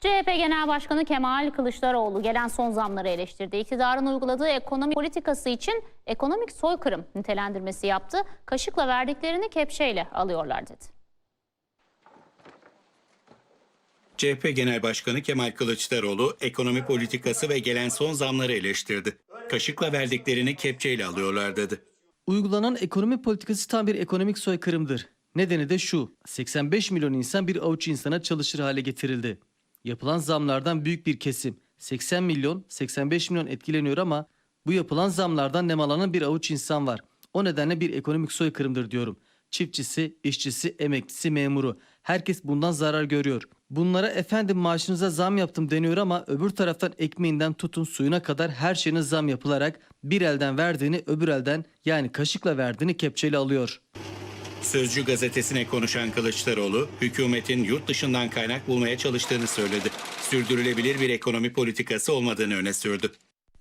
CHP Genel Başkanı Kemal Kılıçdaroğlu gelen son zamları eleştirdi. İktidarın uyguladığı ekonomi politikası için ekonomik soykırım nitelendirmesi yaptı. Kaşıkla verdiklerini kepçeyle alıyorlar dedi. CHP Genel Başkanı Kemal Kılıçdaroğlu ekonomi politikası ve gelen son zamları eleştirdi. Kaşıkla verdiklerini kepçeyle alıyorlar dedi. Uygulanan ekonomi politikası tam bir ekonomik soykırımdır. Nedeni de şu. 85 milyon insan bir avuç insana çalışır hale getirildi. Yapılan zamlardan büyük bir kesim 80 milyon 85 milyon etkileniyor ama bu yapılan zamlardan nemalanan bir avuç insan var. O nedenle bir ekonomik soykırımdır diyorum. Çiftçisi, işçisi, emeklisi, memuru. Herkes bundan zarar görüyor. Bunlara efendim maaşınıza zam yaptım deniyor ama öbür taraftan ekmeğinden tutun suyuna kadar her şeyine zam yapılarak bir elden verdiğini öbür elden yani kaşıkla verdiğini kepçeyle alıyor. Sözcü gazetesine konuşan Kılıçdaroğlu, hükümetin yurt dışından kaynak bulmaya çalıştığını söyledi. Sürdürülebilir bir ekonomi politikası olmadığını öne sürdü.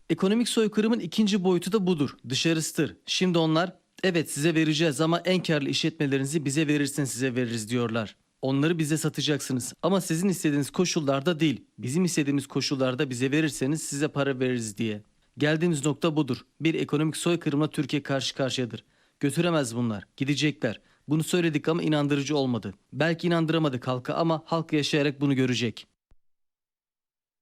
Ekonomik soykırımın ikinci boyutu da budur. Dışarısıdır. Şimdi onlar evet size vereceğiz ama en karlı işletmelerinizi bize verirsen size veririz diyorlar. Onları bize satacaksınız ama sizin istediğiniz koşullarda değil. Bizim istediğimiz koşullarda bize verirseniz size para veririz diye. Geldiğimiz nokta budur. Bir ekonomik soykırımla Türkiye karşı karşıyadır. Götüremez bunlar. Gidecekler. Bunu söyledik ama inandırıcı olmadı. Belki inandıramadık halka ama halk yaşayarak bunu görecek.